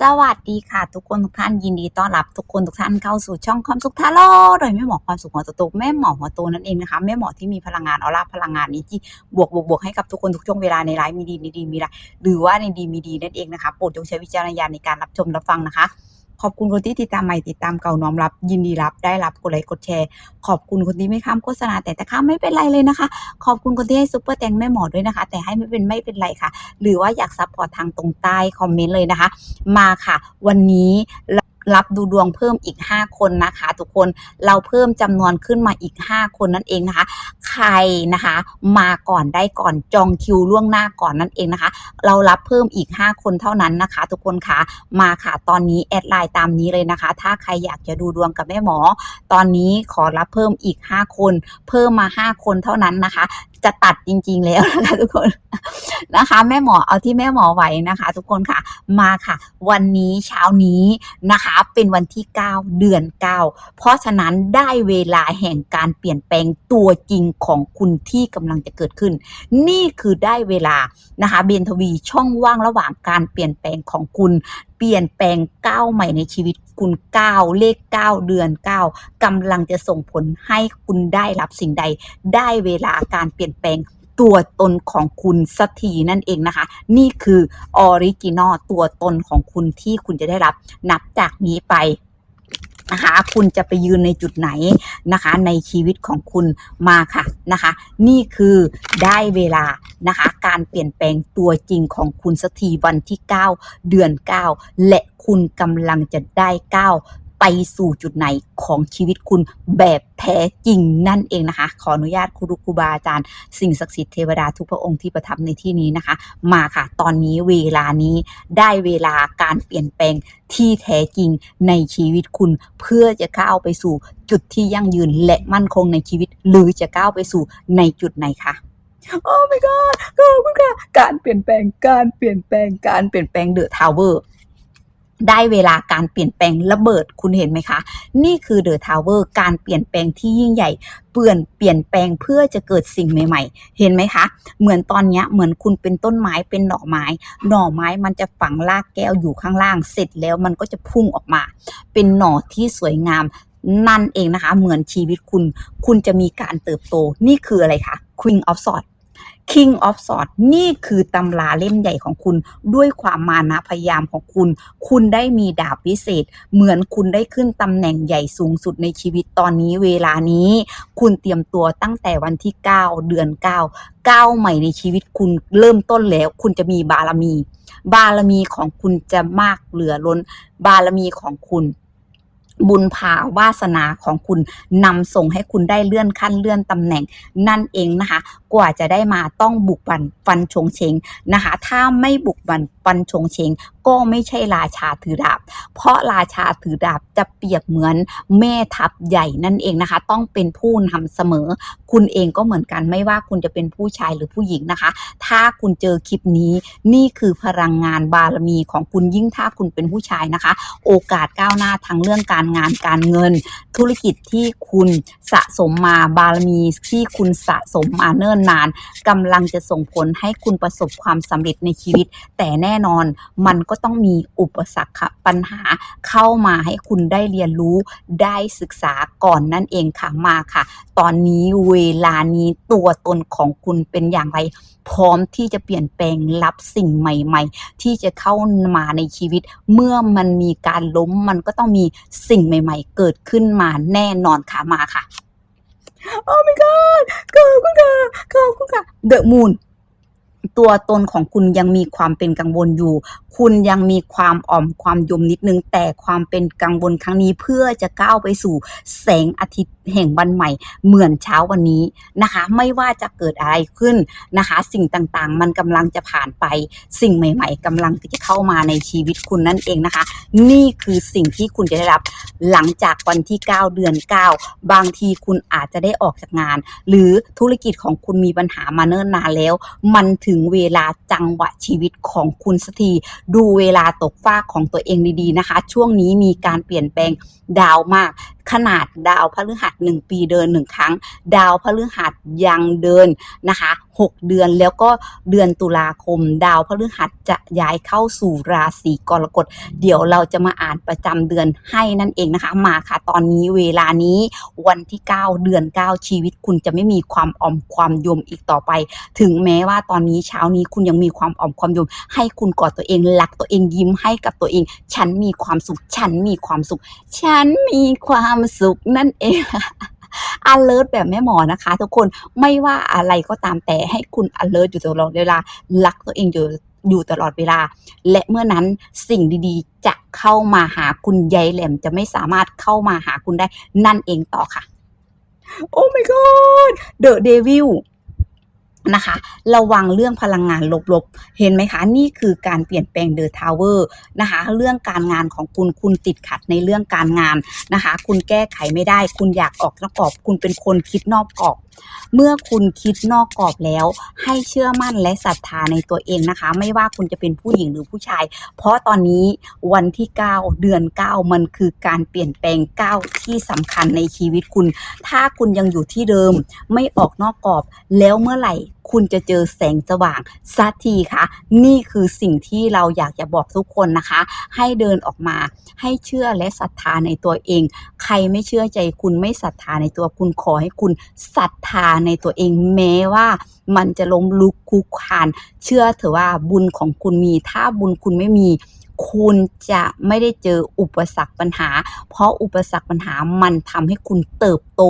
สวัสดีค่ะ ทุกคนทุกท่านยินดีต้อนรับทุกคนทุกท่านเข้าสู่ช่องความสุขทาโร่โดยแม่หมอความสุขหัวโตๆแม่หมอหัวโตนั่นเองนะคะแม่หมอที่มีพลังงานออร่าพลังงานนี้ที่บวกบวกบวกให้กับทุกคนทุกช่วงเวลาในไลฟ์มีดีมีดีมีร้ายหรือว่าในดีมีดีนั่นเองนะคะโปรดจงใช้วิจารณญาณในการรับชมรับฟังนะคะ ขอบคุณคนที่ติดตามใหม่ติดตามเก่าน้อมรับ ยินดีรับได้รับกดไลค์กดแชร์ ขอบคุณคนที่ไม่ข้ามโฆษณาแต่แต่ข้ามไม่เป็นไรเลยนะคะ ขอบคุณคนที่ให้ซุปเปอร์แตงแม่หมอด้วยนะคะ แต่ให้ไม่เป็นไม่เป็นไรค่ะ หรือว่าอยากซัพพอร์ตทางตรงใต้คอมเมนต์เลยนะคะ มาค่ะ วันนี้ รับดูดวงเพิ่มอีก 5 คนนะคะ ทุกคนเราเพิ่มจำนวนขึ้นมาอีก 5 คนนั่นเองนะคะ ใครนะคะ มาก่อนได้ก่อนจองคิวล่วงหน้าก่อนนั่นเองนะคะ เรารับเพิ่มอีก 5 คนเท่านั้นนะคะ ทุกคนคะมาค่ะตอนนี้แอดไลน์ตามนี้เลยนะคะ ถ้าใครอยากจะดูดวงกับแม่หมอ ตอนนี้ขอรับเพิ่มอีก 5 คน เพิ่มมา 5 คนเท่านั้นนะคะ จะตัดจริง ๆ แล้วนะคะทุกคนนะคะ แม่หมอเอาที่แม่หมอไหวนะคะ ทุกคนค่ะมาค่ะ วันนี้เช้านี้นะคะ เป็นวันที่ 9 เดือน 9 เพราะฉะนั้นได้เวลาแห่งการเปลี่ยนแปลงตัวจริงของคุณที่กำลังจะเกิดขึ้น นี่คือได้เวลานะคะเบนทวีช่องว่างระหว่างการเปลี่ยนแปลงของคุณ เปลี่ยนแปลงก้าวใหม่ในชีวิต คุณก้าเลข 9 เดือน 9กำลังจะส่งผลให้คุณได้รับสิ่งใด ได้เวลาการเปลี่ยนแปลงตัวตนของคุณสักทีนั่นเองนะคะ นี่คือออริจินอลตัวตนของคุณที่คุณจะได้รับนับจากนี้ไป นะคะคุณจะไปยืนในจุดไหนนะคะ ในชีวิตของคุณมาค่ะนะคะ นี่คือได้เวลานะคะ การเปลี่ยนแปลงตัวจริงของคุณสักทีวันที่ 9 เดือน 9 และคุณกำลังจะได้ก้า ไปสู่จุดไหนของชีวิตคุณแบบแท้จริงนั่นเองนะคะ ขออนุญาตครูครูบาอาจารย์ สิ่งศักดิ์สิทธิ์เทวดาทุกพระองค์ที่ประทับในที่นี้นะคะ มาค่ะ ตอนนี้เวลานี้ได้เวลาการเปลี่ยนแปลงที่แท้จริงในชีวิตคุณ เพื่อจะก้าวไปสู่จุดที่ยั่งยืนและมั่นคงในชีวิต หรือจะก้าวไปสู่ในจุดไหนคะโอ้ my god ขอบคุณค่ะ การเปลี่ยนแปลง การเปลี่ยนแปลง การเปลี่ยนแปลงเดอะทาวเวอร์ ได้เวลาการเปลี่ยนแปลงระเบิดคุณเห็นไหมคะ นี่คือเดอะทาวเวอร์การเปลี่ยนแปลงที่ยิ่งใหญ่ เปลี่ยนเปลี่ยนแปลงเพื่อจะเกิดสิ่งใหม่ ๆ เห็นไหมคะ เหมือนตอนนี้เหมือนคุณเป็นต้นไม้เป็นหน่อไม้ หน่อไม้มันจะฝังรากแก้วอยู่ข้างล่าง เสร็จแล้วมันก็จะพุ่งออกมา เป็นหน่อที่สวยงามนั่นเองนะคะ เหมือนชีวิตคุณ คุณจะมีการเติบโต นี่คืออะไรคะ Queen of Swords King of Swords นี่คือตำราเล่มใหญ่ของคุณ ด้วยความมานะพยายามของคุณ คุณได้มีดาบวิเศษ เหมือนคุณได้ขึ้นตำแหน่งใหญ่สูงสุดในชีวิตตอนนี้เวลานี้ คุณเตรียมตัวตั้งแต่วันที่ 9 เดือน 9 ก้าวใหม่ในชีวิตคุณเริ่มต้นแล้ว คุณจะมีบารมี บารมีของคุณจะมากเหลือล้น บารมีของคุณบุญภาวาสนาของคุณนำส่งให้คุณได้เลื่อนขั้นเลื่อนตำแหน่งนั่นเองนะคะ กว่าจะได้มาต้องบุกบันฟันชงเชงนะคะ ถ้าไม่บุกบันฟันชงเชงก็ไม่ใช่ราชาถือดาบ เพราะราชาถือดาบจะเปรียบเหมือนแม่ทัพใหญ่นั่นเองนะคะ ต้องเป็นผู้นำเสมอ คุณเองก็เหมือนกันไม่ว่าคุณจะเป็นผู้ชายหรือผู้หญิงนะคะ ถ้าคุณเจอคลิปนี้นี่คือพลังงานบารมีของคุณยิ่งถ้าคุณเป็นผู้ชายนะคะ โอกาสก้าวหน้าทั้งเรื่องการงานการเงิน ธุรกิจที่คุณสะสมมาบารมีที่คุณสะสมมาเนิ่นนานกำลังจะส่งผลให้คุณประสบความสำเร็จในชีวิต แต่แน่นอนมันก็ต้องมีอุปสรรคค่ะปัญหาเข้ามาให้คุณได้เรียนรู้ได้ศึกษาก่อนนั่นเองค่ะมาค่ะ ตอนนี้เวลานี้ตัวตนของคุณเป็นอย่างไร พร้อมที่จะเปลี่ยนแปลงรับสิ่งใหม่ ๆ ที่จะเข้ามาในชีวิต เมื่อมันมีการล้มมันก็ต้องมีสิ่งใหม่ ๆ เกิดขึ้นมาแน่นอนค่ะมาค่ะ โอ้ my god ขอบคุณค่ะขอบคุณค่ะเดอะมูนตัวตนของคุณยังมีความเป็นกังวลอยู่ คุณยังมีความอ่อมความยมนิดนึง แต่ความเป็นกังวลครั้งนี้เพื่อจะก้าวไปสู่แสงอาทิตย์แห่งวันใหม่ เหมือนเช้าวันนี้นะคะ ไม่ว่าจะเกิดอะไรขึ้นนะคะ สิ่งต่างๆ มันกำลังจะผ่านไป สิ่งใหม่ ๆกำลังจะเข้ามาในชีวิตคุณนั่นเองนะคะ นี่คือสิ่งที่คุณจะได้รับหลังจากวันที่ 9 เดือน 9 บางทีคุณอาจจะได้ออกจากงาน หรือธุรกิจของคุณมีปัญหามาเนิ่นนานแล้ว มันถึงเวลาจังหวะชีวิตของคุณสักทีดูเวลาตกฟากของตัวเองดีๆนะคะ ช่วงนี้มีการเปลี่ยนแปลงดาวมาก ขนาดดาวพฤหัสหนึ่งปีเดินหนึ่งครั้ง ดาวพฤหัสยังเดินนะคะหกเดือน แล้วก็เดือนตุลาคม ดาวพฤหัสจะย้ายเข้าสู่ราศีกรกฎ เดี๋ยวเราจะมาอ่านประจำเดือนให้นั่นเองนะคะ มาค่ะ ตอนนี้เวลานี้วันที่ 9 เดือน 9 ชีวิตคุณจะไม่มีความอ่อมความยมอีกต่อไป ถึงแม้ว่าตอนนี้เช้านี้คุณยังมีความอ่อมความยม ให้คุณกอดตัวเองรักตัวเองยิ้มให้กับตัวเอง ฉันมีความสุข ฉันมีความสุข ฉันมีความสุขนั่นเอง alert แบบแม่หมอนะคะ ทุกคนไม่ว่าอะไรก็ตามแต่ให้คุณ alert อยู่ตลอดเวลารักตัวเองอยู่อยู่ตลอดเวลา และเมื่อนั้นสิ่งดีๆ จะเข้ามาหาคุณยายแหลมจะไม่สามารถเข้ามาหาคุณได้นั่นเองต่อค่ะ โอ้ my god the devil นะคะ ระวังเรื่องพลังงานลบๆ เห็นไหมคะ นี่คือการเปลี่ยนแปลงเดอะทาวเวอร์นะคะ เรื่องการงานของคุณคุณติดขัดในเรื่องการงานนะคะ คุณแก้ไขไม่ได้ คุณอยากออกนอกกรอบ คุณเป็นคนคิดนอกกรอบ เมื่อคุณคิดนอกกรอบแล้ว ให้เชื่อมั่นและศรัทธาในตัวเองนะคะ ไม่ว่าคุณจะเป็นผู้หญิงหรือผู้ชาย เพราะตอนนี้วันที่ 9 เดือน 9 มันคือการเปลี่ยนแปลงก้าวที่สำคัญในชีวิตคุณ ถ้าคุณยังอยู่ที่เดิมไม่ออกนอกกรอบแล้วเมื่อไหร่ คุณจะเจอแสงสว่างสักทีคะนี่คือสิ่งที่เราอยากจะบอกทุกคนนะคะ ให้เดินออกมาให้เชื่อและศรัทธาในตัวเอง ใครไม่เชื่อใจคุณไม่ศรัทธาในตัวคุณขอให้คุณศรัทธาในตัวเองแม้ว่ามันจะล้มลุกคลุกคาน เชื่อเถอะว่าบุญของคุณมี ถ้าบุญคุณไม่มี คุณจะไม่ได้เจออุปสรรคปัญหา เพราะอุปสรรคปัญหามันทำให้คุณเติบโต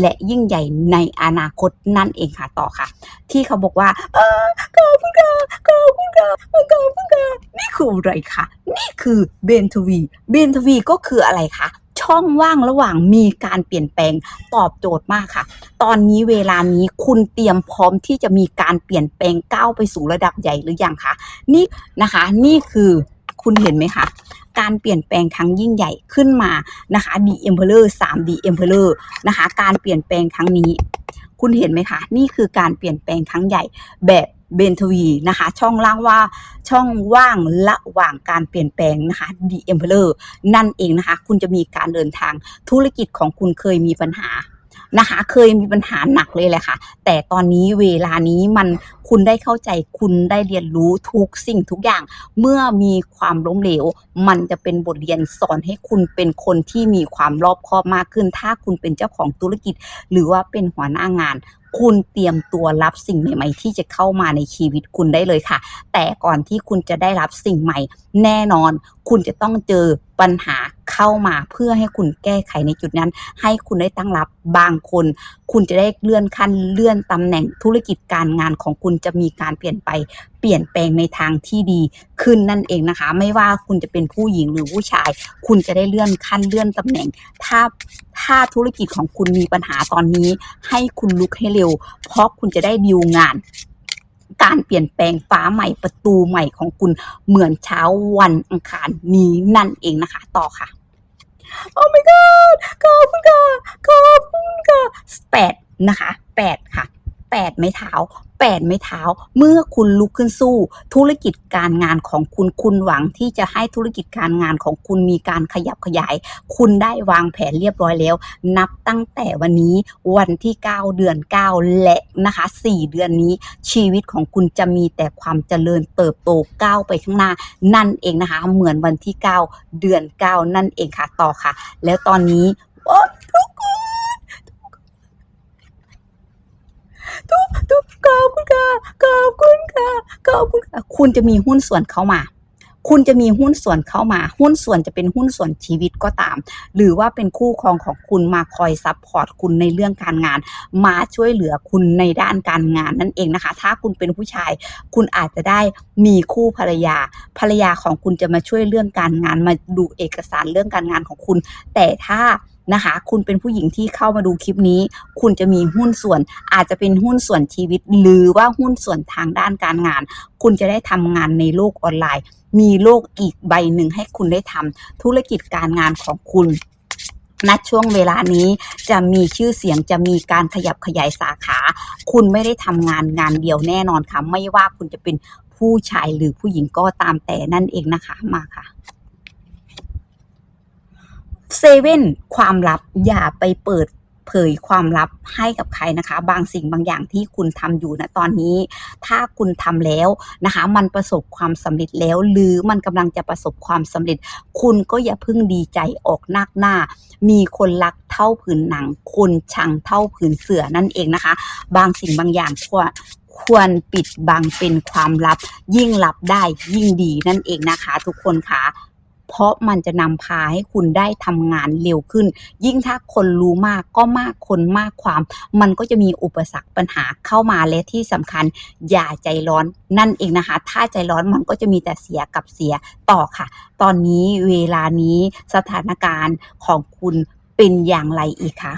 และยิ่งใหญ่ในอนาคตนั่นเองค่ะต่อค่ะ ที่เขาบอกว่าเออขอบคุณค่ะขอบคุณค่ะขอบคุณค่ะนี่คืออะไรคะนี่คือเบนทวีเบนทวีก็คืออะไรคะช่องว่างระหว่างมีการเปลี่ยนแปลงตอบโจทย์มากค่ะ ตอนนี้เวลานี้คุณเตรียมพร้อมที่จะมีการเปลี่ยนแปลงก้าวไปสู่ระดับใหญ่หรือยังคะนี่นะคะ นี่คือ คุณเห็นไหมคะ การเปลี่ยนแปลงครั้งยิ่งใหญ่ขึ้นมานะคะ The Emperor 3 The Emperor นะคะ การเปลี่ยนแปลงครั้งนี้ คุณเห็นไหมคะ นี่คือการเปลี่ยนแปลงครั้งใหญ่แบบเบนทวีนะคะ ช่องล่างว่าช่องว่างระหว่างการเปลี่ยนแปลงนะคะ The Emperor นั่นเองนะคะ คุณจะมีการเดินทางธุรกิจของคุณเคยมีปัญหา นะคะ เคยมีปัญหาหนักเลยแหละค่ะ แต่ตอนนี้เวลานี้มันคุณได้เข้าใจคุณได้เรียนรู้ทุกสิ่งทุกอย่าง เมื่อมีความล้มเหลว มันจะเป็นบทเรียนสอนให้คุณเป็นคนที่มีความรอบคอบมากขึ้น ถ้าคุณเป็นเจ้าของธุรกิจ หรือว่าเป็นหัวหน้างาน คุณเตรียมตัวรับสิ่งใหม่ ๆ ที่จะเข้ามาในชีวิตคุณได้เลยค่ะ แต่ก่อนที่คุณจะได้รับสิ่งใหม่ แน่นอน คุณจะต้องเจอปัญหาเข้ามาเพื่อให้คุณแก้ไขในจุดนั้น ให้คุณได้ตั้งรับบางคน คุณจะได้เลื่อนขั้นเลื่อนตำแหน่งธุรกิจการงานของคุณจะมีการเปลี่ยนไป เปลี่ยนแปลงในทางที่ดีขึ้นนั่นเองนะคะ ไม่ว่าคุณจะเป็นผู้หญิงหรือผู้ชาย คุณจะได้เลื่อนขั้นเลื่อนตำแหน่ง ถ้าถ้าธุรกิจของคุณมีปัญหาตอนนี้ ให้คุณลุกให้เร็ว เพราะคุณจะได้ดิวงาน การเปลี่ยนแปลงฟ้าใหม่ประตูใหม่ของคุณเหมือนเช้าวันอังคารนี้นั่นเองนะคะ ต่อค่ะ โอ้ my god ขอบคุณค่ะขอบคุณค่ะแปดนะคะแปดค่ะ แปดไม้เท้าแปดไม้เท้า เมื่อคุณลุกขึ้นสู้ ธุรกิจการงานของคุณคุณหวังที่จะให้ธุรกิจการงานของคุณมีการขยับขยาย คุณได้วางแผนเรียบร้อยแล้ว นับตั้งแต่วันนี้วันที่ 9 เดือน 9 และนะคะ 4 เดือนนี้ ชีวิตของคุณจะมีแต่ความเจริญเติบโตก้าวไปข้างหน้า นั่นเองนะคะ เหมือนวันที่ 9 เดือน 9 นั่นเองค่ะต่อค่ะ แล้วตอนนี้โอ๊ยทุกคน ทุกทุกขอบคุณค่ะขอบคุณค่ะขอบคุณค่ะคุณจะมีหุ้นส่วนเข้ามา คุณจะมีหุ้นส่วนเข้ามา หุ้นส่วนจะเป็นหุ้นส่วนชีวิตก็ตาม หรือว่าเป็นคู่ครองของคุณมาคอยซัพพอร์ตคุณในเรื่องการงาน มาช่วยเหลือคุณในด้านการงานนั่นเองนะคะ ถ้าคุณเป็นผู้ชาย คุณอาจจะได้มีคู่ภรรยา ภรรยาของคุณจะมาช่วยเรื่องการงาน มาดูเอกสารเรื่องการงานของคุณ แต่ถ้า นะคะ คุณเป็นผู้หญิงที่เข้ามาดูคลิปนี้ คุณจะมีหุ้นส่วนอาจจะเป็นหุ้นส่วนชีวิต หรือว่าหุ้นส่วนทางด้านการงาน คุณจะได้ทำงานในโลกออนไลน์ มีโลกอีกใบหนึ่งให้คุณได้ทำธุรกิจการงานของคุณณช่วงเวลานี้จะมีชื่อเสียงจะมีการขยับขยายสาขา คุณไม่ได้ทำงานงานเดียวแน่นอนค่ะ ไม่ว่าคุณจะเป็นผู้ชายหรือผู้หญิงก็ตามแต่นั่นเองนะคะมาค่ะ เซเว่นความลับอย่าไปเปิดเผยความลับให้กับใครนะคะ บางสิ่งบางอย่างที่คุณทำอยู่ณตอนนี้ ถ้าคุณทำแล้วนะคะ มันประสบความสำเร็จแล้ว หรือมันกำลังจะประสบความสำเร็จ คุณก็อย่าเพิ่งดีใจออกนักหน้า มีคนรักเท่าผืนหนัง คนชังเท่าผืนเสือนั่นเองนะคะ บางสิ่งบางอย่างควรควรปิดบังเป็นความลับ ยิ่งลับได้ยิ่งดีนั่นเองนะคะ ทุกคนค่ะ เพราะมันจะนำพาให้คุณได้ทำงานเร็วขึ้น ยิ่งถ้าคนรู้มากก็มากคนมากความ มันก็จะมีอุปสรรคปัญหาเข้ามาและที่สำคัญ อย่าใจร้อนนั่นเองนะคะ ถ้าใจร้อนมันก็จะมีแต่เสียกับเสียต่อค่ะ ตอนนี้เวลานี้สถานการณ์ของคุณเป็นอย่างไรอีกคะ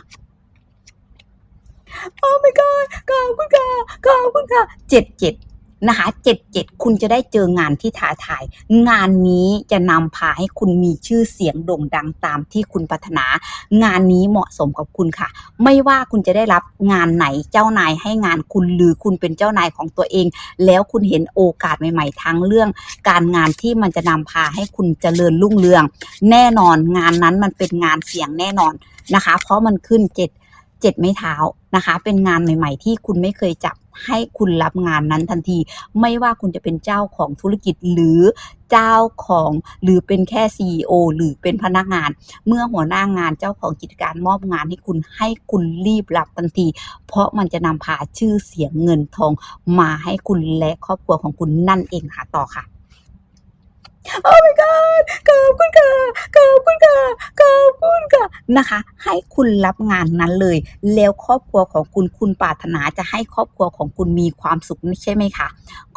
โอ้ my god ขอบคุณค่ะขอบคุณค่ะเจ็ดเจ็ด นะคะเจ็ดเจ็ดคุณจะได้เจองานที่ท้าทาย งานนี้จะนำพาให้คุณมีชื่อเสียงโด่งดังตามที่คุณปรารถนา งานนี้เหมาะสมกับคุณค่ะ ไม่ว่าคุณจะได้รับงานไหนเจ้านายให้งานคุณหรือคุณเป็นเจ้านายของตัวเอง แล้วคุณเห็นโอกาสใหม่ ๆ ทั้งเรื่องการงานที่มันจะนำพาให้คุณเจริญรุ่งเรือง แน่นอนงานนั้นมันเป็นงานเสียงแน่นอนนะคะ เพราะมันขึ้นเจ็ดเจ็ดไม้เท้านะคะ เป็นงานใหม่ ๆ ที่คุณไม่เคยจับ ให้คุณรับงานนั้นทันที ไม่ว่าคุณจะเป็นเจ้าของธุรกิจหรือเจ้าของหรือเป็นแค่ CEO หรือเป็นพนักงาน เมื่อหัวหน้างานเจ้าของกิจการมอบงานให้คุณให้คุณรีบรับทันที เพราะมันจะนำพาชื่อเสียงเงินทองมาให้คุณและครอบครัวของคุณนั่นเองค่ะต่อค่ะ โอ้ my god ขอบคุณค่ะขอบคุณค่ะขอบคุณค่ะนะคะ ให้คุณรับงานนั้นเลย แล้วครอบครัวของคุณคุณปรารถนาจะให้ครอบครัวของคุณมีความสุขใช่ไหมคะ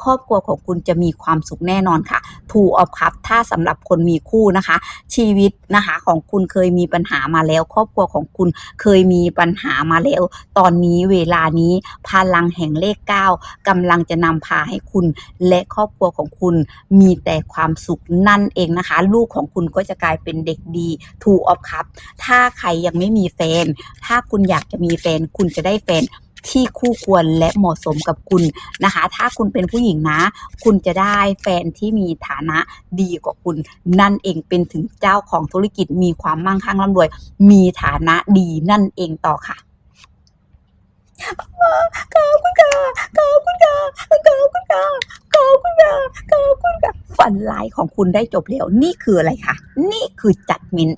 ครอบครัวของคุณจะมีความสุขแน่นอนค่ะถูออฟครับถ้าสำหรับคนมีคู่นะคะ ชีวิตนะคะของคุณเคยมีปัญหามาแล้ว ครอบครัวของคุณเคยมีปัญหามาแล้ว ตอนนี้เวลานี้พลังแห่งเลขเก้ากำลังจะนำพาให้คุณ และครอบครัวของคุณมีแต่ความสุขนั่นเองนะคะ ลูกของคุณก็จะกลายเป็นเด็กดีถูออฟครับถ้าใครยังไม่มีแฟน ถ้าคุณอยากจะมีแฟน คุณจะได้แฟนที่คู่ควรและเหมาะสมกับคุณนะคะ ถ้าคุณเป็นผู้หญิงนะ คุณจะได้แฟนที่มีฐานะดีกว่าคุณ นั่นเองเป็นถึงเจ้าของธุรกิจมีความมั่งคั่งร่ำรวย มีฐานะดีนั่นเองต่อค่ะขอบคุณค่ะขอบคุณค่ะขอบคุณค่ะขอบคุณค่ะ ขอบคุณค่ะฝันร้ายของคุณได้จบแล้ว นี่คืออะไรคะนี่คือจัดมิน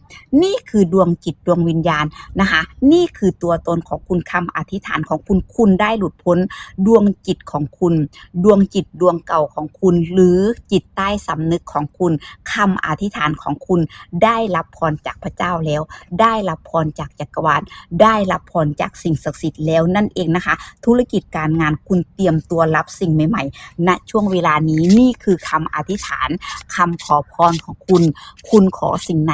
นี่คือดวงจิตดวงวิญญาณนะคะ นี่คือตัวตนของคุณคำอธิษฐานของคุณคุณได้หลุดพ้น ดวงจิตของคุณ ดวงจิตดวงเก่าของคุณ หรือจิตใต้สำนึกของคุณคำอธิษฐานของคุณ ได้รับพรจากพระเจ้าแล้ว ได้รับพรจากจักรวาลได้รับพรจากสิ่งศักดิ์สิทธิ์แล้วนั่นเองนะคะ ธุรกิจการงานคุณเตรียมตัวรับสิ่งใหม่ๆณช่วงเวลานี้นี่คือคำอธิษฐานคำขอพรของคุณ คุณขอสิ่งไหน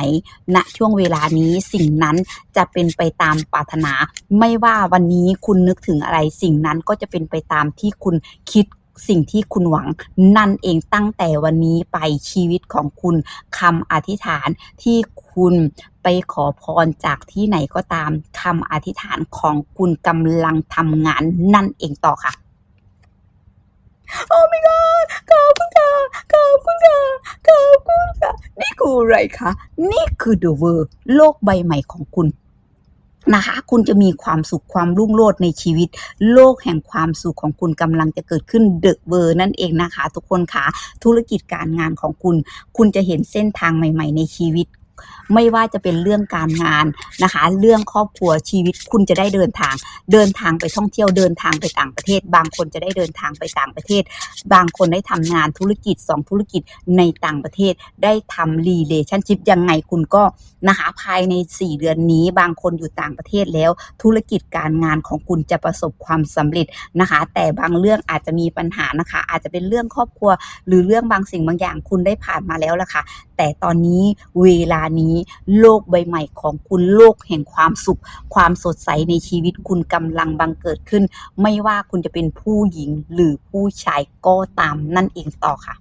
ณช่วงเวลานี้สิ่งนั้นจะเป็นไปตามปรารถนา ไม่ว่าวันนี้คุณนึกถึงอะไร สิ่งนั้นก็จะเป็นไปตามที่คุณคิดสิ่งที่คุณหวังนั่นเองตั้งแต่วันนี้ไปชีวิตของคุณคำอธิษฐานที่คุณไปขอพรจากที่ไหนก็ตามคำอธิษฐานของคุณกำลังทำงานนั่นเองต่อค่ะ โอ้ my god ขอบคุณค่ะขอบคุณค่ะขอบคุณค่ะ นี่คืออะไรคะ นี่คือ the world โลกใบใหม่ของคุณนะคะคุณจะมีความสุขความรุ่งโรจน์ในชีวิต โลกแห่งความสุขของคุณกำลังจะเกิดขึ้นเดอะเวอร์นั่นเองนะคะ ทุกคนคะธุรกิจการงานของคุณ คุณจะเห็นเส้นทางใหม่ ๆ ในชีวิต ไม่ว่าจะเป็นเรื่องการงานนะคะ เรื่องครอบครัวชีวิตคุณจะได้เดินทาง เดินทางไปท่องเที่ยวเดินทางไปต่างประเทศ บางคนจะได้เดินทางไปต่างประเทศ บางคนได้ทำงานธุรกิจสองธุรกิจในต่างประเทศได้ทำรีเลชั่นชิพยังไงคุณก็นะคะภายใน 4 เดือนนี้ บางคนอยู่ต่างประเทศแล้ว ธุรกิจการงานของคุณจะประสบความสำเร็จนะคะ แต่บางเรื่องอาจจะมีปัญหานะคะ อาจจะเป็นเรื่องครอบครัว หรือเรื่องบางสิ่งบางอย่างคุณได้ผ่านมาแล้วล่ะค่ะ แต่ตอนนี้เวลานี้ โลกใบใหม่ของคุณโลกแห่งความสุข ความสดใสในชีวิตคุณกำลังบังเกิดขึ้น ไม่ว่าคุณจะเป็นผู้หญิงหรือผู้ชายก็ตามนั่นเองต่อค่ะ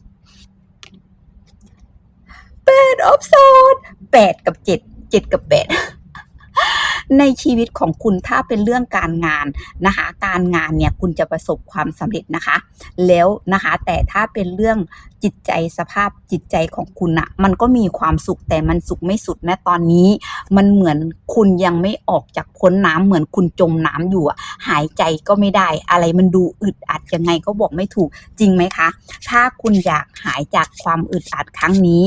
แปดออฟโซนแปดกับเจ็ดเจ็ดกับแปด ในชีวิตของคุณถ้าเป็นเรื่องการงานนะคะ การงานเนี่ยคุณจะประสบความสำเร็จนะคะ แล้วนะคะแต่ถ้าเป็นเรื่องจิตใจสภาพจิตใจของคุณอะมันก็มีความสุขแต่มันสุขไม่สุดนะตอนนี้ มันเหมือนคุณยังไม่ออกจากพ้นน้ำเหมือนคุณจมน้ำอยู่อะหายใจก็ไม่ได้ อะไรมันดูอึดอัดยังไงก็บอกไม่ถูกจริงไหมคะ ถ้าคุณอยากหายจากความอึดอัดครั้งนี้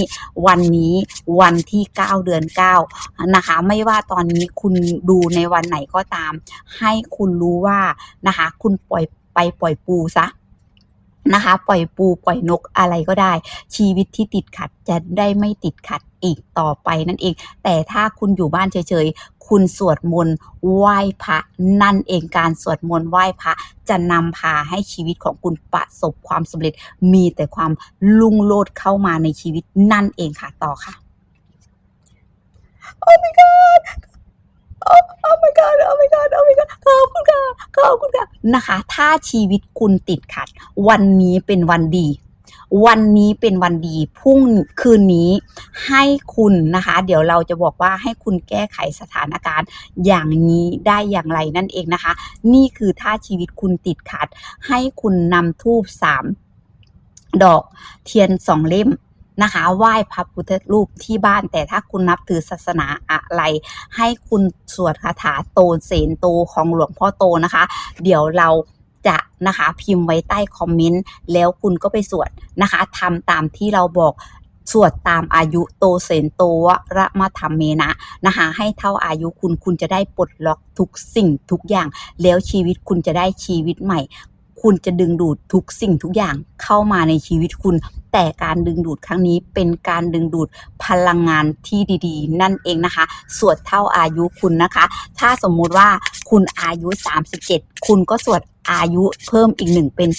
วันนี้วันที่ 9 เดือน 9 นะคะ ไม่ว่าตอนนี้คุณดูในวันไหนก็ตาม ให้คุณรู้ว่านะคะ คุณปล่อยไปปล่อยปูซะนะคะ ปล่อยปูปล่อยนกอะไรก็ได้ ชีวิตที่ติดขัดจะได้ไม่ติดขัดอีกต่อไปนั่นเอง แต่ถ้าคุณอยู่บ้านเฉยๆ คุณสวดมนต์ไหว้พระนั่นเองการสวดมนต์ไหว้พระจะนำพาให้ชีวิตของคุณประสบความสำเร็จ มีแต่ความลุ่งโลดเข้ามาในชีวิตนั่นเองค่ะต่อค่ะ Oh my god Oh oh my god Oh my god Oh my god ขอบคุณค่ะขอบคุณค่ะ นะคะ ถ้าชีวิตคุณติดขัด วันนี้เป็นวันดี วันนี้เป็นวันดีพรุ่งคืนนี้ให้คุณนะคะ เดี๋ยวเราจะบอกว่าให้คุณแก้ไขสถานการณ์อย่างนี้ได้อย่างไรนั่นเองนะคะ นี่คือถ้าชีวิตคุณติดขัด ให้คุณนำทูบสามดอกเทียนสองเล่ม นะคะไหว้พระพุทธรูปที่บ้าน แต่ถ้าคุณนับถือศาสนาอะไร ให้คุณสวดคาถาโตเสนโตของหลวงพ่อโตนะคะ เดี๋ยวเราจะนะคะพิมพ์ไว้ใต้คอมเมนต์แล้วคุณก็ไปสวดนะคะทำตามที่เราบอกสวดตามอายุโตเสนโตวระมะธรรมเมนะนะคะให้เท่าอายุคุณคุณจะได้ปลดล็อกทุกสิ่งทุกอย่าง แล้วชีวิตคุณจะได้ชีวิตใหม่ คุณจะดึงดูดทุกสิ่งทุกอย่างเข้ามาในชีวิตคุณ แต่การดึงดูดครั้งนี้เป็นการดึงดูดพลังงานที่ดีๆ นั่นเองนะคะ สวดเท่าอายุคุณนะคะ ถ้าสมมุติว่าคุณอายุ 37 คุณก็สวดอายุเพิ่มอีกหนึ่งเป็น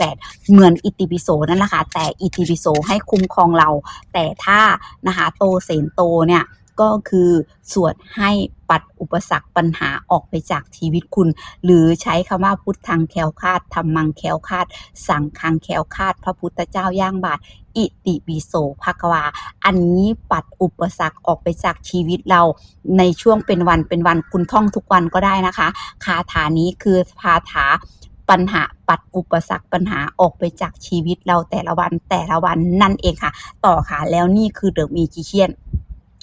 38 เหมือนอิติปิโสนั่นแหละค่ะแต่อิติปิโสให้คุ้มครองเรา แต่ถ้านะคะโตเสนโตเนี่ย ก็คือสวดให้ปัดอุปสรรคปัญหาออกไปจากชีวิตคุณ หรือใช้คำว่าพุทธังแคล้วคาดธรรมังแคล้วคาด สังฆังแคล้วคาด พระพุทธเจ้าย่างบาท อิติปิโสภควา อันนี้ปัดอุปสรรคออกไปจากชีวิตเราในช่วงเป็นวันเป็นวันคุณท่องทุกวันก็ได้นะคะ คาถานี้คือคาถาปัญหาปัดอุปสรรคปัญหาออกไปจากชีวิตเราแต่ละวันแต่ละวันนั่นเองค่ะ ต่อค่ะแล้วนี่คือเดอะมีจิเชียน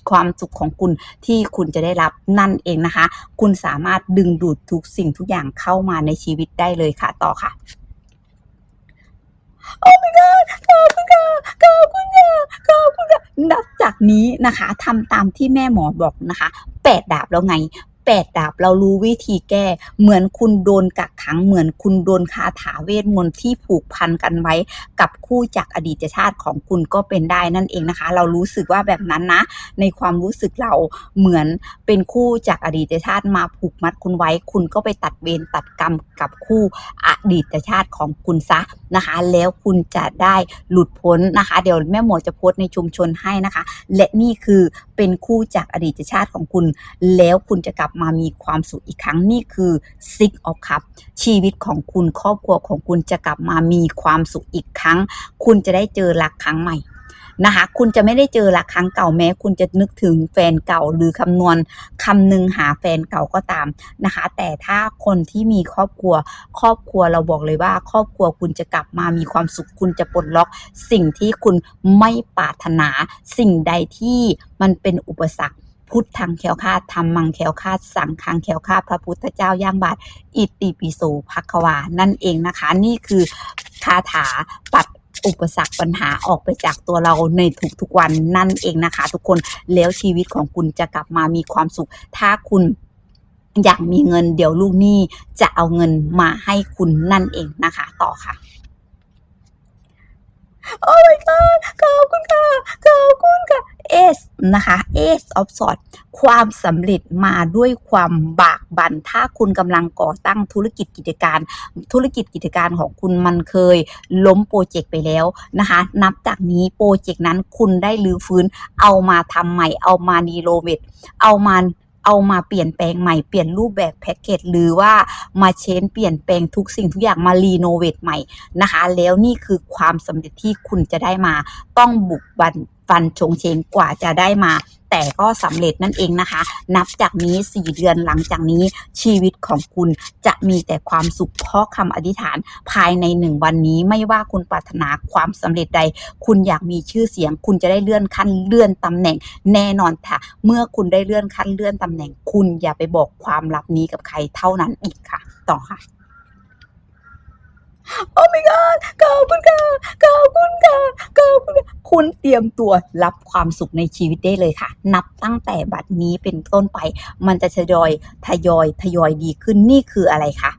ความสุขของคุณที่คุณจะได้รับนั่นเองนะคะ คุณสามารถดึงดูดทุกสิ่งทุกอย่างเข้ามาในชีวิตได้เลยค่ะ ต่อค่ะ โอ้ my god ขอบคุณค่ะขอบคุณค่ะขอบคุณค่ะนับจากนี้นะคะทำตามที่แม่หมอบอกนะคะแปดดาบแล้วไง แปดดาบเรารู้วิธีแก้ เหมือนคุณโดนกักขัง เหมือนคุณโดนคาถาเวทมนต์ที่ผูกพันกันไว้ กับคู่จากอดีตชาติของคุณก็เป็นได้นั่นเองนะคะ เรารู้สึกว่าแบบนั้นนะ ในความรู้สึกเราเหมือนเป็นคู่จากอดีตชาติมาผูกมัดคุณไว้ คุณก็ไปตัดเวรตัดกรรมกับคู่อดีตชาติของคุณซะนะคะ แล้วคุณจะได้หลุดพ้นนะคะ เดี๋ยวแม่หมอจะโพสต์ในชุมชนให้นะคะ และนี่คือ เป็นคู่จากอดีตชาติของคุณ แล้วคุณจะกลับมามีความสุขอีกครั้งนี่คือ Six of Cup ชีวิตของคุณครอบครัวของคุณจะกลับมามีความสุขอีกครั้ง คุณจะได้เจอรักครั้งใหม่ นะคะ คุณจะไม่ได้เจอรักครั้งเก่าแม้ คุณจะนึกถึงแฟนเก่าหรือคำนวณคำนึงหาแฟนเก่าก็ตามนะคะ แต่ถ้าคนที่มีครอบครัว ครอบครัวเราบอกเลยว่า ครอบครัวคุณจะกลับมามีความสุขคุณจะปลดล็อก สิ่งที่คุณไม่ปรารถนาสิ่งใดที่มันเป็นอุปสรรคพุทธังแคล้วคาดธรรมังแคล้วคาดสังฆังแคล้วคาดพระพุทธเจ้าย่างบาท อิติปิโสภควา นั่นเองนะคะ นี่คือคาถาปัด อุปสรรคปัญหาออกไปจากตัวเราในทุกๆวันนั่นเองนะคะ ทุกคนแล้วชีวิตของคุณจะกลับมามีความสุข ถ้าคุณอยากมีเงินเดี๋ยวลูกหนี้จะเอาเงินมาให้คุณนั่นเองนะคะ ต่อค่ะ โอ้ my god ขอบคุณค่ะ ขอบคุณค่ะ Ace นะคะ Ace of Swords ความสำเร็จมาด้วยความบากบัน่นถ้าคุณกำลังก่อตั้งธุรกิจกิจการ ธุรกิจกิจการของคุณมันเคยล้มโปรเจกต์ไปแล้วนะคะ นับจากนี้โปรเจกต์นั้นคุณได้รื้อฟื้นเอามาทำใหม่ เอามาดีโรเวทเอามา เอามาเปลี่ยนแปลงใหม่เปลี่ยนรูปแบบแพ็กเกจหรือว่ามาเชนเปลี่ยนแปลงทุกสิ่งทุกอย่างมารีโนเวทใหม่นะคะ แล้วนี่คือความสำเร็จที่คุณจะได้มาต้องบุกบัน ฟันชงเชงกว่าจะได้มา แต่ก็สำเร็จนั่นเองนะคะ นับจากนี้ 4 เดือนหลังจากนี้ชีวิตของคุณจะมีแต่ความสุขเพราะคำอธิษฐานภายในหนึ่งวันนี้ไม่ว่าคุณปรารถนาความสำเร็จใด คุณอยากมีชื่อเสียง คุณจะได้เลื่อนขั้นเลื่อนตำแหน่งแน่นอนค่ะ เมื่อคุณได้เลื่อนขั้นเลื่อนตำแหน่ง คุณอย่าไปบอกความลับนี้กับใครเท่านั้นอีกค่ะ ต่อค่ะ โอ้ my god ขอบคุณค่ะขอบคุณค่ะขอบคุณค่ะคุณเตรียมตัวรับความสุขในชีวิตได้เลยค่ะ นับตั้งแต่บัดนี้เป็นต้นไป มันจะทยอยทยอยทยอยดีขึ้นนี่คืออะไรคะ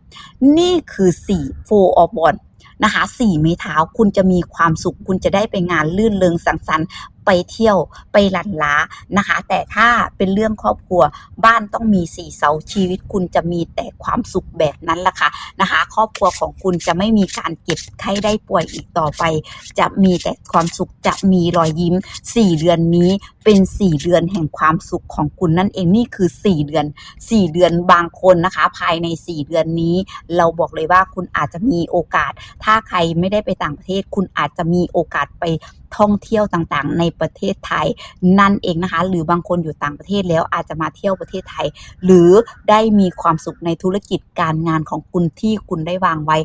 นี่คือสี่โฟออบอนนะคะสี่ไม้เท้าคุณจะมีความสุข คุณจะได้ไปงานลื่นเริงสังสรรค์ไปเที่ยวไปหลั่นล้านะคะ แต่ถ้าเป็นเรื่องครอบครัวบ้านต้องมีสี่เสาชีวิตคุณจะมีแต่ความสุขแบบนั้นแหละค่ะนะคะ ครอบครัวของคุณจะไม่มีการเจ็บไข้ได้ป่วยอีกต่อไป จะมีแต่ความสุขจะมีรอยยิ้ม4เดือนนี้เป็น4เดือนแห่งความสุขของคุณนั่นเองนี่คือ4เดือน4เดือนบางคนนะคะ ภายใน4เดือนนี้ เราบอกเลยว่าคุณอาจจะมีโอกาส ถ้าใครไม่ได้ไปต่างประเทศ คุณอาจจะมีโอกาสไป ท่องเที่ยวต่างๆ ในประเทศไทยนั่นเองนะคะ หรือบางคนอยู่ต่างประเทศแล้วอาจจะมาเที่ยวประเทศไทย หรือได้มีความสุขในธุรกิจการงานของคุณที่คุณได้วางไว้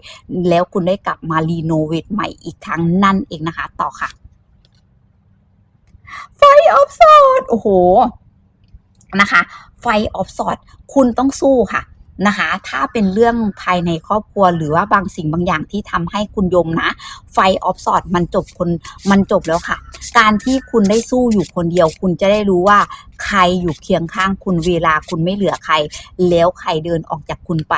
แล้วคุณได้กลับมารีโนเวทใหม่อีกครั้งนั่นเองนะคะ ต่อค่ะ ไฟออฟสอดโอ้โหนะคะ ไฟออฟสอดคุณต้องสู้ค่ะนะคะ ถ้าเป็นเรื่องภายในครอบครัวหรือว่าบางสิ่งบางอย่างที่ทำให้คุณยมนะ ไฟออฟสอดมันจบคนมันจบแล้วค่ะ การที่คุณได้สู้อยู่คนเดียว คุณจะได้รู้ว่าใครอยู่เคียงข้างคุณเวลาคุณไม่เหลือใคร แล้วใครเดินออกจากคุณไป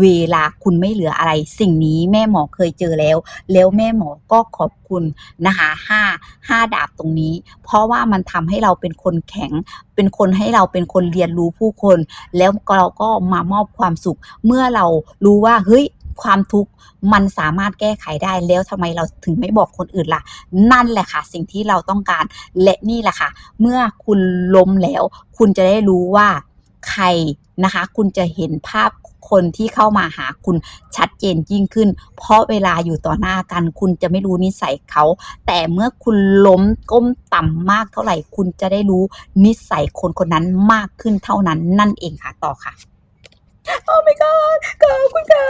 เวลาคุณไม่เหลืออะไร สิ่งนี้แม่หมอเคยเจอแล้ว แล้วแม่หมอก็ขอบคุณนะคะห้าห้าดาบตรงนี้ เพราะว่ามันทำให้เราเป็นคนแข็ง เป็นคนให้เราเป็นคนเรียนรู้ผู้คน แล้วเราก็มามอบความสุข เมื่อเรารู้ว่าเฮ้ย ความทุกข์มันสามารถแก้ไขได้แล้วทำไมเราถึงไม่บอกคนอื่นล่ะ นั่นแหละค่ะ สิ่งที่เราต้องการและนี่แหละค่ะ เมื่อคุณล้มแล้ว คุณจะได้รู้ว่าใครนะคะ คุณจะเห็นภาพคนที่เข้ามาหาคุณชัดเจนยิ่งขึ้น เพราะเวลาอยู่ต่อหน้ากัน คุณจะไม่รู้นิสัยเขา แต่เมื่อคุณล้มก้มต่ำมากเท่าไหร่ คุณจะได้รู้นิสัยคนคนนั้นมากขึ้นเท่านั้นนั่นเองค่ะต่อค่ะ โอ้ my god ขอบคุณค่ะ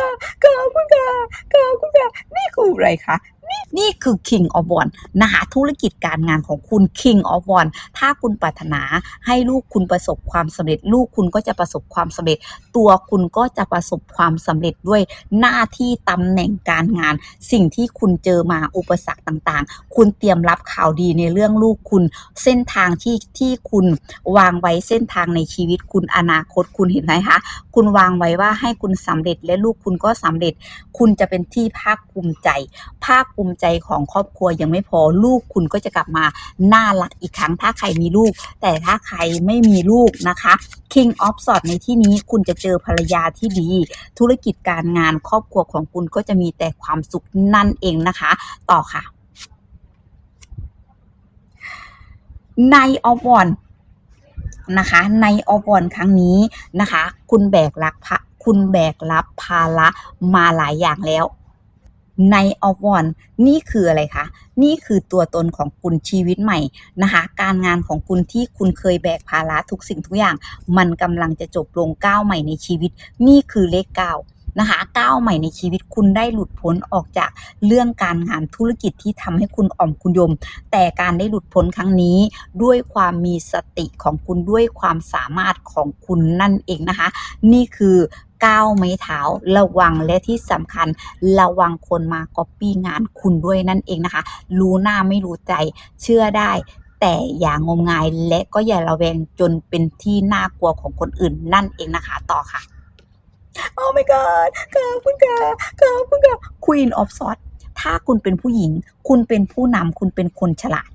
ขอบคุณค่ะขอบคุณค่ะนี่คืออะไรคะนี่นี่คือ King of One นะคะธุรกิจการงานของคุณ King of One ถ้าคุณปรารถนาให้ลูกคุณประสบความสำเร็จ ลูกคุณก็จะประสบความสำเร็จ ตัวคุณก็จะประสบความสำเร็จด้วยหน้าที่ตำแหน่งการงาน สิ่งที่คุณเจอมาอุปสรรคต่างๆ คุณเตรียมรับข่าวดีในเรื่องลูกคุณ เส้นทางที่ที่คุณวางไว้เส้นทางในชีวิตคุณอนาคตคุณเห็นไหมคะคุณวางไว้ว่าให้คุณสำเร็จและลูกคุณก็สำเร็จ คุณจะเป็นที่ภาคภูมิใจ ภาคภูมิใจของครอบครัวยังไม่พอลูกคุณก็จะกลับมาน่ารักอีกครั้งถ้าใครมีลูก แต่ถ้าใครไม่มีลูกนะคะ King of s w o r d ในที่นี้คุณจะเจอภรรยาที่ดี ธุรกิจการงานครอบครัวของคุณก็จะมีแต่ความสุขนั่นเองนะคะ ต่อค่ะในออฟวอนนะคะในออฟวอนครั้งนี้นะคะ คุณแบกรับพะคุณแบกรับภาระมาหลายอย่างแล้ว ในออฟวอนนี่คืออะไรคะ นี่คือตัวตนของคุณชีวิตใหม่นะคะ การงานของคุณที่คุณเคยแบกภาระทุกสิ่งทุกอย่าง มันกำลังจะจบลงก้าวใหม่ในชีวิต นี่คือเลขเก้านะคะก้าวใหม่ในชีวิตคุณได้หลุดพ้นออกจากเรื่องการงานธุรกิจที่ทำให้คุณอ่อมคุณยม แต่การได้หลุดพ้นครั้งนี้ ด้วยความมีสติของคุณด้วยความสามารถของคุณนั่นเองนะคะ นี่คือ ก้าวไม้เท้าระวังและที่สำคัญระวังคนมาก๊อปปี้งานคุณด้วยนั่นเองนะคะ รู้หน้าไม่รู้ใจเชื่อได้แต่อย่างมงายและก็อย่าระแวงจนเป็นที่น่ากลัวของคนอื่นนั่นเองนะคะ ต่อค่ะ โอ้ my god ขอบคุณค่ะขอบคุณค่ะ Queen of Swords ถ้าคุณเป็นผู้หญิง คุณเป็นผู้นำคุณเป็นคนฉลาด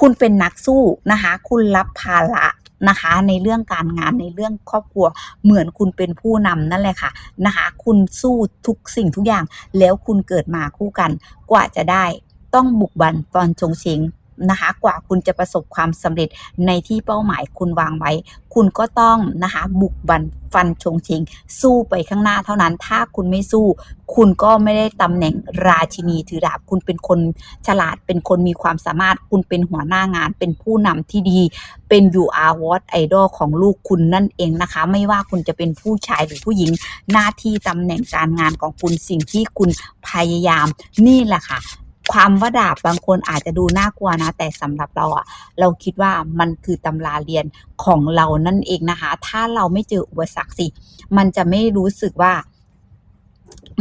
คุณเป็นนักสู้นะคะ คุณรับภาระ นะคะ ในเรื่องการงานในเรื่องครอบครัวเหมือนคุณเป็นผู้นำนั่นแหละค่ะนะคะ คุณสู้ทุกสิ่งทุกอย่างแล้วคุณเกิดมาคู่กันกว่าจะได้ต้องบุกบันตอนชงเชง นะคะ กว่าคุณจะประสบความสำเร็จในที่เป้าหมายคุณวางไว้ คุณก็ต้องนะคะ บุกบันฟันชงชิง สู้ไปข้างหน้าเท่านั้น ถ้าคุณไม่สู้ คุณก็ไม่ได้ตำแหน่งราชินีถือดาบ คุณเป็นคนฉลาด เป็นคนมีความสามารถ คุณเป็นหัวหน้างาน เป็นผู้นำที่ดี เป็น you are what idol ของลูกคุณนั่นเองนะคะ ไม่ว่าคุณจะเป็นผู้ชายหรือผู้หญิง หน้าที่ตำแหน่งการงานของคุณ สิ่งที่คุณพยายาม นี่แหละค่ะ ความว่าดาบบางคนอาจจะดูน่ากลัวนะ แต่สำหรับเราอะเราคิดว่ามันคือตำราเรียนของเรานั่นเองนะคะ ถ้าเราไม่เจออุปสรรคสิ มันจะไม่รู้สึกว่า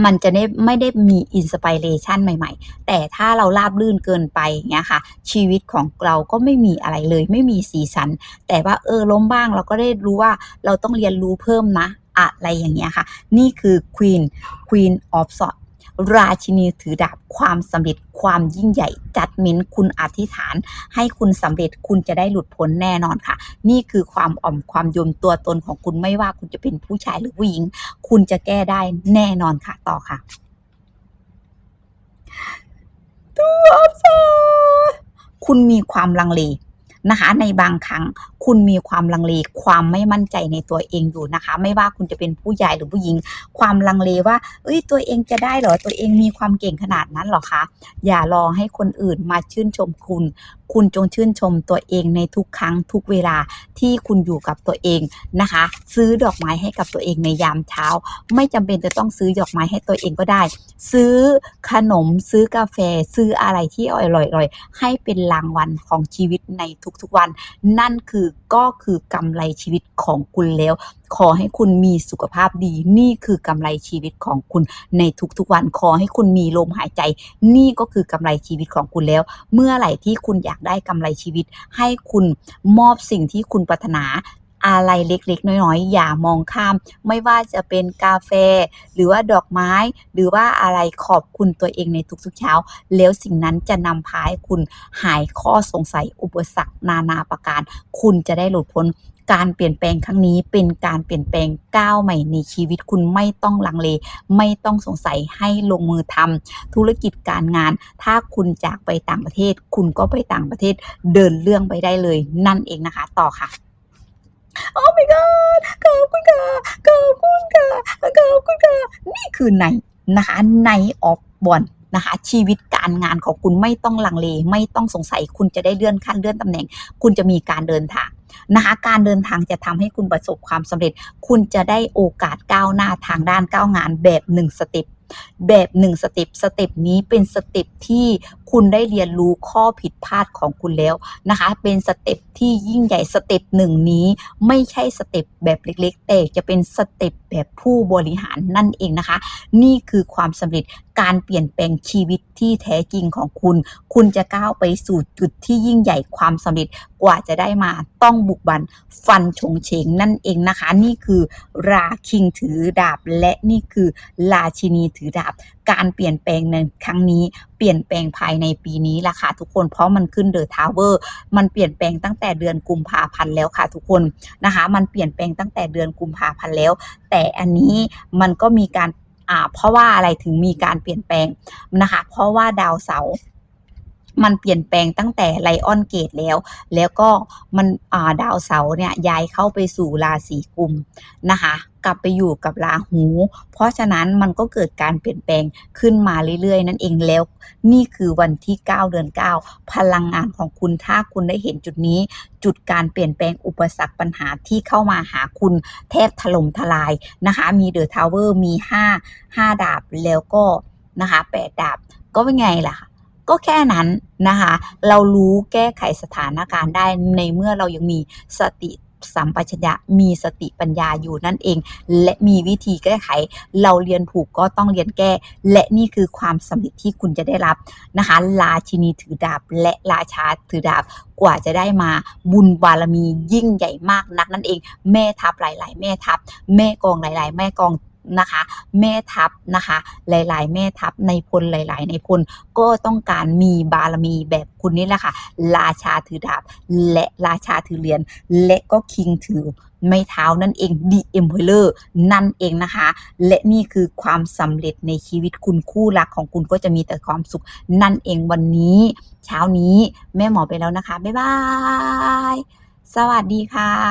มันจะได้ไม่ได้มีอินสปิเรชันใหม่ ๆ แต่ถ้าเราราบรื่นเกินไปอย่างเงี้ยค่ะ ชีวิตของเราก็ไม่มีอะไรเลย ไม่มีสีสัน แต่ว่าเออล้มบ้างเราก็ได้รู้ว่าเราต้องเรียนรู้เพิ่มนะ อะไรอย่างเงี้ยค่ะ นี่คือ Queen Queen of Swords ราชินีถือดาบความสำเร็จความยิ่งใหญ่ จัดเม้นคุณอธิษฐาน ให้คุณสำเร็จคุณจะได้หลุดพ้นแน่นอนค่ะ นี่คือความอ่อมความยมตัวตนของคุณไม่ว่าคุณจะเป็นผู้ชายหรือผู้หญิง คุณจะแก้ได้แน่นอนค่ะต่อค่ะ ตัวอัคุณมีความลังเล นะคะในบางครั้งคุณมีความลังเลความไม่มั่นใจในตัวเองอยู่นะคะ ไม่ว่าคุณจะเป็นผู้ใหญ่หรือผู้หญิง ความลังเลว่าเอ้ยตัวเองจะได้เหรอตัวเองมีความเก่งขนาดนั้นหรอคะอย่ารอให้คนอื่นมาชื่นชมคุณ คุณจงชื่นชมตัวเองในทุกครั้งทุกเวลาที่คุณอยู่กับตัวเองนะคะ ซื้อดอกไม้ให้กับตัวเองในยามเช้า ไม่จำเป็นจะต้องซื้อดอกไม้ให้ตัวเองก็ได้ ซื้อขนมซื้อกาแฟ ซื้ออะไรที่อร่อยๆให้เป็นรางวัลของชีวิตในทุกๆวัน นั่นคือก็คือกำไรชีวิตของคุณแล้ว ขอให้คุณมีสุขภาพดี นี่คือกำไรชีวิตของคุณในทุกๆวัน ขอให้คุณมีลมหายใจ นี่ก็คือกำไรชีวิตของคุณแล้ว เมื่อไหร่ที่คุณอยากได้กำไรชีวิต ให้คุณมอบสิ่งที่คุณปรารถนาอะไรเล็กๆ น้อยๆ อย่ามองข้าม ไม่ว่าจะเป็นกาแฟ หรือว่าดอกไม้ หรือว่าอะไรขอบคุณตัวเองในทุกๆ เช้า แล้วสิ่งนั้นจะนำพาให้คุณหายข้อสงสัยอุปสรรคนานาประการ คุณจะได้หลุดพ้น การเปลี่ยนแปลงครั้งนี้เป็นการเปลี่ยนแปลงก้าวใหม่ในชีวิตคุณไม่ต้องลังเล ไม่ต้องสงสัยให้ลงมือทำธุรกิจการงาน ถ้าคุณจากไปต่างประเทศ คุณก็ไปต่างประเทศเดินเรื่องไปได้เลย นั่นเองนะคะ ต่อค่ะโอ้ my god ขอบคุณค่ะขอบคุณค่ะขอบคุณค่ะนี่คือในนะคะในออฟบอลนะคะชีวิตการงานของคุณไม่ต้องลังเล ไม่ต้องสงสัย คุณจะได้เลื่อนขั้นเลื่อนตำแหน่ง คุณจะมีการเดินทาง นะคะการเดินทางจะทำให้คุณประสบความสำเร็จ คุณจะได้โอกาสก้าวหน้าทางด้านก้าวงานแบบหนึ่งสเต็ปแบบหนึ่งสเต็ปสเต็ปนี้เป็นสเต็ปที่คุณได้เรียนรู้ข้อผิดพลาดของคุณแล้วนะคะ เป็นสเต็ปที่ยิ่งใหญ่สเต็ปหนึ่งนี้ ไม่ใช่สเต็ปแบบเล็กๆ แต่จะเป็นสเต็ปแบบผู้บริหารนั่นเองนะคะ นี่คือความสำเร็จการเปลี่ยนแปลงชีวิตที่แท้จริงของคุณ คุณจะก้าวไปสู่จุดที่ยิ่งใหญ่ความสำเร็จกว่าจะได้มาต้องบุกบันฟันชงเชงนั่นเองนะคะ นี่คือราคิงถือดาบและนี่คือราชินีถือดาบ การเปลี่ยนแปลงในครั้งนี้เปลี่ยนแปลงภายในปีนี้ล่ะค่ะทุกคนเพราะมันขึ้นเดอะทาวเวอร์มันเปลี่ยนแปลงตั้งแต่เดือนกุมภาพันธ์แล้วค่ะทุกคนนะคะ มันเปลี่ยนแปลงตั้งแต่เดือนกุมภาพันธ์แล้ว แต่อันนี้มันก็มีการอ่าเพราะว่าอะไรถึงมีการเปลี่ยนแปลงนะคะ เพราะว่าดาวเสาร์ มันเปลี่ยนแปลงตั้งแต่ไลออนเกตแล้ว แล้วก็มันาดาวเสาร์เนี่ยย้ายเข้าไปสู่ราศีกุมนะคะกลับไปอยู่กับราหู เพราะฉะนั้นมันก็เกิดการเปลี่ยนแปลงขึ้นมาเรื่อยๆ นั่นเองแล้ว นี่คือวันที่ 9 เดือน 9 พลังงานของคุณถ้าคุณได้เห็นจุดนี้ จุดการเปลี่ยนแปลงอุปสรรคปัญหาที่เข้ามาหาคุณแทบถล่มทลายนะคะมีเดอะทาวเวอร์มี 5 5 ดาบแล้วก็นะคะ8ดาบก็เป็นไงล่ะ ก็แค่นั้นนะคะ เรารู้แก้ไขสถานการณ์ได้ในเมื่อเรายังมีสติสัมปชัญญะมีสติปัญญาอยู่นั่นเอง และมีวิธีแก้ไข เราเรียนถูกก็ต้องเรียนแก้ และนี่คือความสำเร็จที่คุณจะได้รับนะคะราชินีถือดาบ และราชาถือดาบกว่าจะได้มาบุญบารมียิ่งใหญ่มากนักนั่นเอง แม่ทัพหลาย ๆ แม่ทัพแม่กองหลาย ๆ แม่กอง นะคะ แม่ทัพนะคะ หลาย ๆ แม่ทัพในพลหลาย ๆ ในพลก็ต้องการมีบารมีแบบคุณนี่แหละค่ะ ราชาถือดาบ และราชาถือเหรียญและก็คิงถือไม้เท้านั่นเอง The Emperor นั่นเองนะคะ และนี่คือความสำเร็จในชีวิตคุณคู่รักของคุณก็จะมีแต่ความสุข นั่นเองวันนี้ เช้านี้แม่หมอไปแล้วนะคะ บ๊ายบาย สวัสดีค่ะ